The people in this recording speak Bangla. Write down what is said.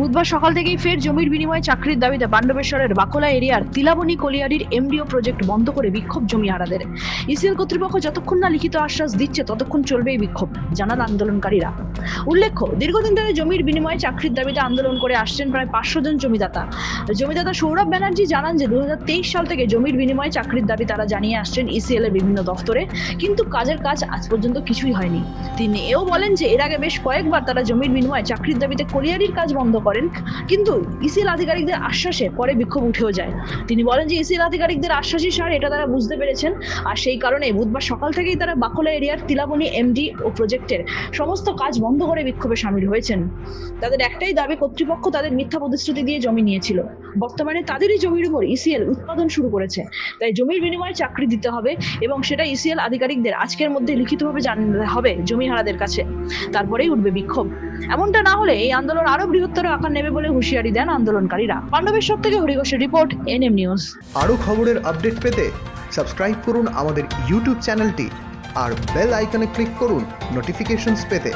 বুধবার সকাল থেকেই ফের জমির বিনিময়ে চাকরির দাবিতে পাণ্ডবেশ্বরের বাকলা এরিয়ার তিলাবনী কলিয়ারির এমডিও প্রজেক্ট বন্ধ করে বিক্ষোভ জমিহারাদের ইসিএল কর্তৃপক্ষ যতক্ষণ না লিখিত আশ্বাস দিচ্ছে, ততক্ষণ চলবে এই বিক্ষোভ, জানান আন্দোলনকারীরা। উল্লেখ্য, দীর্ঘদিন ধরে জমির বিনিময়ে চাকরির দাবিতে আন্দোলন করে আসছেন প্রায় পাঁচশো জন জমিদাতা। জমিদাতা সৌরভ ব্যানার্জি জানান যে দু হাজার তেইশ সাল থেকে জমির বিনিময়ে চাকরির দাবি তারা জানিয়ে আসছেন ইসিএল এর বিভিন্ন দফতরে, কিন্তু কাজের কাজ আজ পর্যন্ত কিছুই হয়নি। তিনি এও বলেন যে, এর আগে বেশ কয়েকবার তারা জমির বিনিময়ে চাকরির দাবিতে কোরিয়ারির কাজ বন্ধ করেন। কিন্তু ইসিএল আধিকারিকদের আশ্বাসে পরে বিক্ষোভ উঠেও যায়। তিনি বলেন যে ইসিএল আধিকারিকদের আশ্বাসই সার, এটা তারা বুঝতে পেরেছেন। আর সেই কারণে বুধবার সকাল থেকেই তারা বাকলা এরিয়ার তিলাবনী এমডি ও প্রজেক্টের সমস্ত কাজ বন্ধ করে বিক্ষোভে সামিল হয়েছেন। তাদের একটাই দাবি, কর্তৃপক্ষ তাদের মিথ্যা প্রতিশ্রুতি দিয়ে জমি নিয়েছিল। বর্তমানে তাদেরই জমির উপর ইসিএল উৎপাদন শুরু করেছে। তাই জমির বিনিময়ে চাকরি দিতে হবে এবং সেটা ইসিএল আধিকারিকদের আজকের মধ্যে লিখিতভাবে জানাতে হবে জমিহারাদের কাছে। তারপরেই উঠবে বিক্ষোভ। এমনটা না হলে এই আন্দোলন আরও বৃহত্তর আকার নেবে বলে হুঁশিয়ারি দেন আন্দোলনকারীরা। পাণ্ডবেশ্বর থেকে হরিঘোষের রিপোর্ট, এনএম নিউজ। আরও খবরের আপডেট পেতে সাবস্ক্রাইব করুন আমাদের ইউটিউব চ্যানেলটি আর বেল আইকনে ক্লিক করুন নোটিফিকেশনস পেতে।